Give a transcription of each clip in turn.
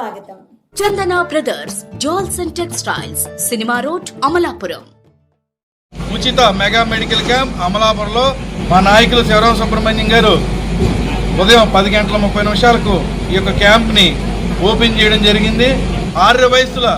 స్వాగతం. Chandana brothers jewels and textiles cinema road Amalapuram. ఉచిత mega medical camp అమలాపురంలో మా నాయకులు శివరామ సుబ్రహ్మణ్యం గారు ఉదయం పది గంటల ముప్పై నిమిషాలకు ఈ యొక్క క్యాంప్ని ఓపెన్ చేయడం జరిగింది. ఆర్య వయస్సుల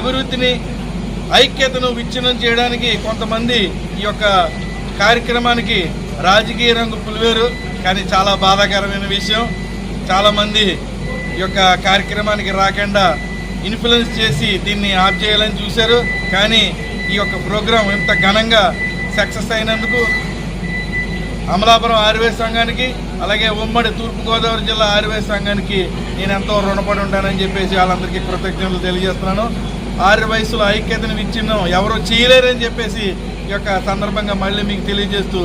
అభివృద్ధిని ఐక్యతను విచ్ఛిన్నం చేయడానికి కొంతమంది ఈ యొక్క కార్యక్రమానికి రాజకీయ రంగు పులివేరు కానీ చాలా బాధాకరమైన విషయం. చాలామంది ఈ యొక్క కార్యక్రమానికి రాకుండా ఇన్ఫ్లుయెన్స్ చేసి దీన్ని ఆప్ చేయాలని చూశారు. కానీ ఈ యొక్క ప్రోగ్రాం ఇంత ఘనంగా సక్సెస్ అయినందుకు అమలాపురం ఆర్వే సంఘానికి అలాగే ఉమ్మడి తూర్పుగోదావరి జిల్లా ఆర్వే సంఘానికి నేను ఎంతో రుణపడి ఉంటానని చెప్పేసి వాళ్ళందరికీ కృతజ్ఞతలు తెలియజేస్తున్నాను. ఆరు వయసులో ఐక్యతను విచ్ఛిన్నం ఎవరు చేయలేరని చెప్పేసి ఈ యొక్క సందర్భంగా మళ్ళీ మీకు తెలియజేస్తూ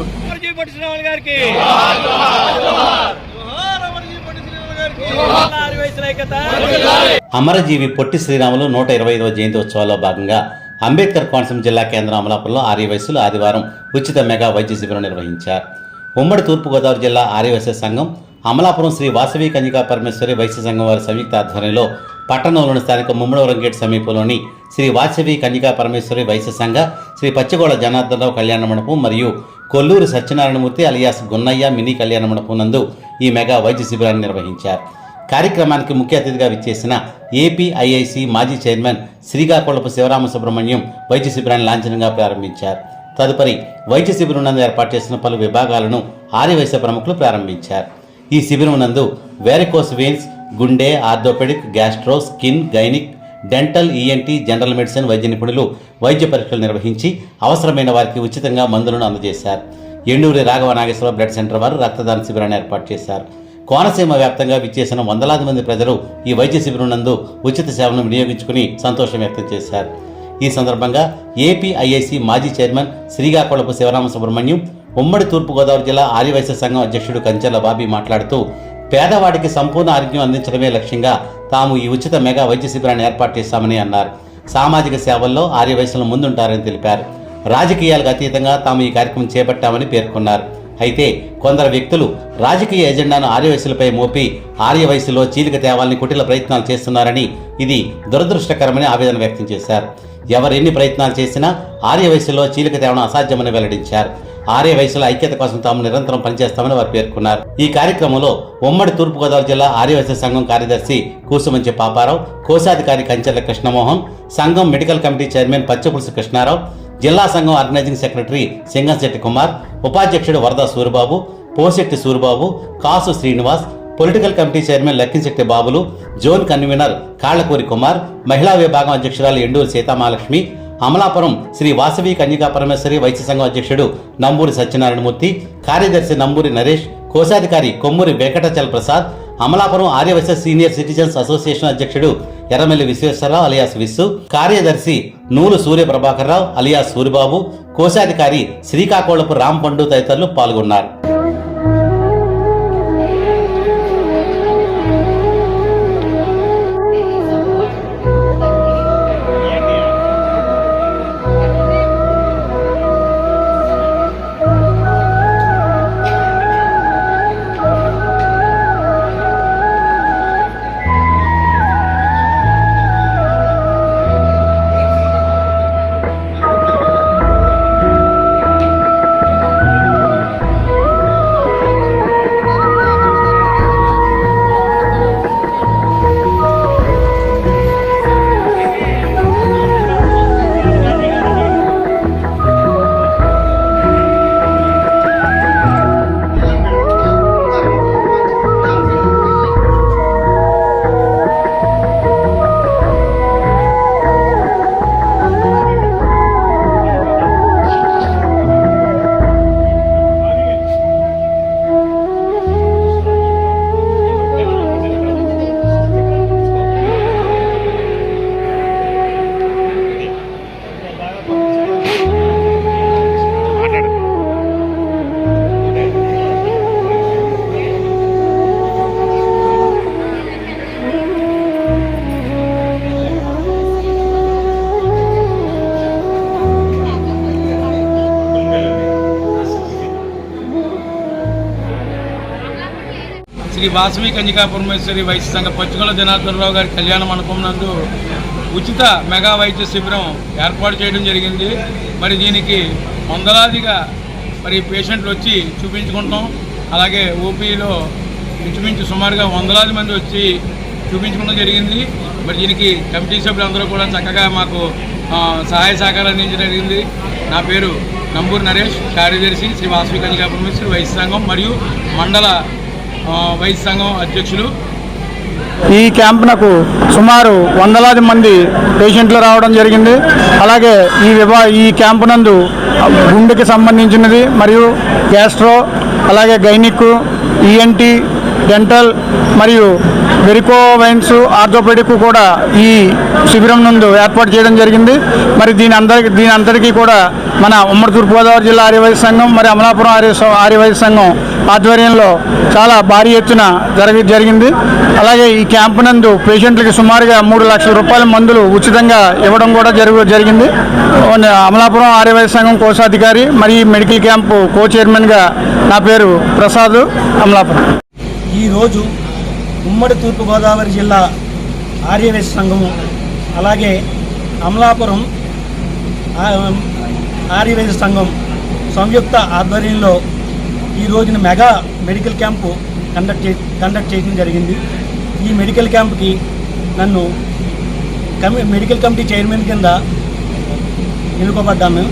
గారికి జోహార్ అమర్జీ భట్ శ్రీరాములు గారికి ఆరు వయసుల ఐక్యత అమరజీవి పొట్టి శ్రీరాములు నూట ఇరవై ఐదవ జయంతి ఉత్సవాల్లో భాగంగా అంబేద్కర్ కోనసీమ జిల్లా కేంద్రం అమలాపురంలో ఆర్యవైశ్యులు ఆదివారం ఉచిత మెగా వైద్య శిబిరం నిర్వహించారు. ఉమ్మడి తూర్పుగోదావరి జిల్లా ఆర్యవైశ్య సంఘం అమలాపురం శ్రీ వాసవి కన్యకా పరమేశ్వరి వైశ్య సంఘం వారి సంయుక్త ఆధ్వర్యంలో పట్టణంలోని స్థానిక ముమ్మడవరం గేట్ సమీపంలోని శ్రీ వాసవి కన్యకా పరమేశ్వరి వైశ్య సంఘ శ్రీ పచ్చిగోళ జనార్దనరావు కళ్యాణ మండపం మరియు కొల్లూరు సత్యనారాయణమూర్తి అలియాస్ గున్నయ్య మినీ కళ్యాణ మండపం నందు ఈ మెగా వైద్య శిబిరాన్ని నిర్వహించారు. కార్యక్రమానికి ముఖ్య అతిథిగా విచ్చేసిన ఏపీఐఐసి మాజీ చైర్మన్ శ్రీకాకుళపు శివరామ సుబ్రహ్మణ్యం వైద్య శిబిరాన్ని లాంఛనంగా ప్రారంభించారు. తదుపరి వైద్య శిబిరం నందు ఏర్పాటు చేసిన పలు విభాగాలను ఆర్యవైశ్య ప్రముఖులు ప్రారంభించారు. ఈ శిబిరం నందు వేరికోస్ వెయిన్స్ గుండె orthopaedic gastro skin gynaec dental ENT general medicine వైద్య నిపుణులు వైద్య పరీక్షలు నిర్వహించి అవసరమైన వారికి ఉచితంగా మందులను అందజేశారు. ఎండూరి రాఘవ నాగేశ్వర బ్లడ్ సెంటర్ వారు రక్తదాన శిబిరాన్ని ఏర్పాటు చేశారు. కోనసీమ వ్యాప్తంగా విచ్చేసిన వందలాది మంది ప్రజలు ఈ వైద్య శిబిరం నందు ఉచిత సేవలను వినియోగించుకుని సంతోషం వ్యక్తం చేశారు. ఈ సందర్భంగా ఏపీఐఐసి మాజీ చైర్మన్ శ్రీకాకుళపు శివరామ సుబ్రహ్మణ్యం ఉమ్మడి తూర్పుగోదావరి జిల్లా ఆర్యవైశ్య సంఘం అధ్యక్షుడు కంచెల బాబీ మాట్లాడుతూ పేదవాడికి సంపూర్ణ ఆరోగ్యం అందించడమే లక్ష్యంగా తాము ఈ ఉచిత మెగా వైద్య శిబిరాన్ని ఏర్పాటు చేశామని అన్నారు. సామాజిక సేవల్లో ఆర్యవైశ్యులు ముందుంటారని తెలిపారు. రాజకీయాలకు అతీతంగా తాము ఈ కార్యక్రమం చేపట్టామని పేర్కొన్నారు. అయితే కొందరు వ్యక్తులు రాజకీయ ఎజెండాను ఆర్యవయసులపై మోపి ఆర్యవయసులో చీలిక తేవాలని కుటిల ప్రయత్నాలు చేస్తున్నారని ఇది దురదృష్టకరమని ఆవేదన వ్యక్తం చేశారు. ఎవరెన్ని ప్రయత్నాలు చేసినా ఆర్యవయసులో చీలిక తేవడం అసాధ్యమని వెల్లడించారు. ఆర్య ఐక్యత కోసం తాము నిరంతరం పనిచేస్తామని వారు పేర్కొన్నారు. ఈ కార్యక్రమంలో ఉమ్మడి తూర్పుగోదావరి జిల్లా ఆర్యవైశ్య సంఘం కార్యదర్శి కూసుమంచి పాపారావు కోశాధికారి కంచెల కృష్ణమోహన్ సంఘం medical committee chairman Pachchapulusu Krishnarao జిల్లా సంఘం ఆర్గనైజింగ్ సెక్రటరీ సింగంశెట్టి కుమార్ ఉపాధ్యక్షుడు Varada Suribabu Posetti Suribabu Kasu Srinivas political committee chairman Lakkimsetti Babulu zone convener Kallakuri Kumar మహిళా విభాగం అధ్యక్షురాలు ఎండూరు సీతామహాలక్ష్మి అమలాపురం శ్రీ వాసవి కన్యకా పరమేశ్వరి వైద్య సంఘం అధ్యక్షుడు నంబూరి సత్యనారాయణమూర్తి కార్యదర్శి నంబూరి నరేష్ కోశాధికారి Kommuri Venkatachala Prasad Amalapuram Aryavysya senior citizens association అధ్యక్షుడు ఎర్రమెల్లి విశ్వేశ్వరరావు అలియాస్ విస్సు కార్యదర్శి నూలు సూర్య ప్రభాకర్ రావు అలియాస్ సూరిబాబు కోశాధికారి శ్రీకాకుళపు రాంపండు తదితరులు పాల్గొన్నారు. శ్రీ వాసవి కన్యకా పరమేశ్వరి వైద్య సంఘ పచ్చుకొల జనార్దనరావు గారి కళ్యాణ మండపం నందు ఉచిత మెగా వైద్య శిబిరం ఏర్పాటు చేయడం జరిగింది. మరి దీనికి వందలాదిగా మరి పేషెంట్లు వచ్చి చూపించుకుంటాం అలాగే ఓపీలో ఇంచుమించు సుమారుగా వందలాది మంది వచ్చి చూపించుకోవడం జరిగింది. మరి దీనికి కమిటీ సభ్యులందరూ కూడా చక్కగా మాకు సహాయ సహకారం అందించడం జరిగింది. నా పేరు నంబూరు నరేష్ కార్యదర్శి శ్రీ వాసవి కన్యకా పరమేశ్వరి వైద్య సంఘం మరియు మండల వైద్య సంఘం అధ్యక్షులు. ఈ క్యాంపునకు సుమారు వందలాది మంది పేషెంట్లు రావడం జరిగింది. అలాగే ఈ విభా ఈ క్యాంపు నందు గుండెకి సంబంధించినది మరియు గ్యాస్ట్రో అలాగే గైనిక్ ఈఎన్టీ డెంటల్ మరియు వెరికో వైన్స్ ఆర్థోపెడిక్ కూడా ఈ శిబిరం నందు ఏర్పాటు చేయడం జరిగింది. మరి దీని అందరికి దీని అందరికీ కూడా మన ఉమ్మడి తూర్పుగోదావరి జిల్లా ఆర్యవైద్య సంఘం మరి అమలాపురం ఆర్య ఆర్యవైద్య సంఘం ఆధ్వర్యంలో చాలా భారీ ఎత్తున జరగ జరిగింది. అలాగే ఈ క్యాంపు నందు పేషెంట్లకి సుమారుగా మూడు లక్షల రూపాయల మందులు ఉచితంగా ఇవ్వడం కూడా జరుగు జరిగింది. అమలాపురం ఆర్యవైద్య సంఘం కోశాధికారి మరియు మెడికల్ క్యాంపు కో చైర్మన్గా నా పేరు ప్రసాద్ అమలాపురం. ఈరోజు ఉమ్మడి తూర్పుగోదావరి జిల్లా ఆర్యవేశ సంఘము అలాగే అమలాపురం ఆర్యవేశ సంఘం సంయుక్త ఆధ్వర్యంలో ఈ రోజున మెగా మెడికల్ క్యాంపు కండక్ట్ చే కండక్ట్ చేయడం జరిగింది. ఈ మెడికల్ క్యాంప్కి నన్ను కమి మెడికల్ కమిటీ చైర్మన్ కింద ఎన్నుకోబడ్డాను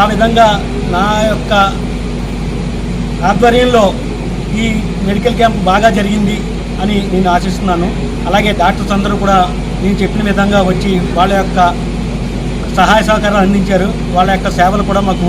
ఆ విధంగా నా యొక్క ఆధ్వర్యంలో ఈ మెడికల్ క్యాంప్ బాగా జరిగింది అని నేను ఆశిస్తున్నాను. అలాగే డాక్టర్స్ అందరూ కూడా నేను చెప్పిన విధంగా వచ్చి వాళ్ళ యొక్క సహాయ సహకారాలు అందించారు. వాళ్ళ యొక్క సేవలు కూడా మాకు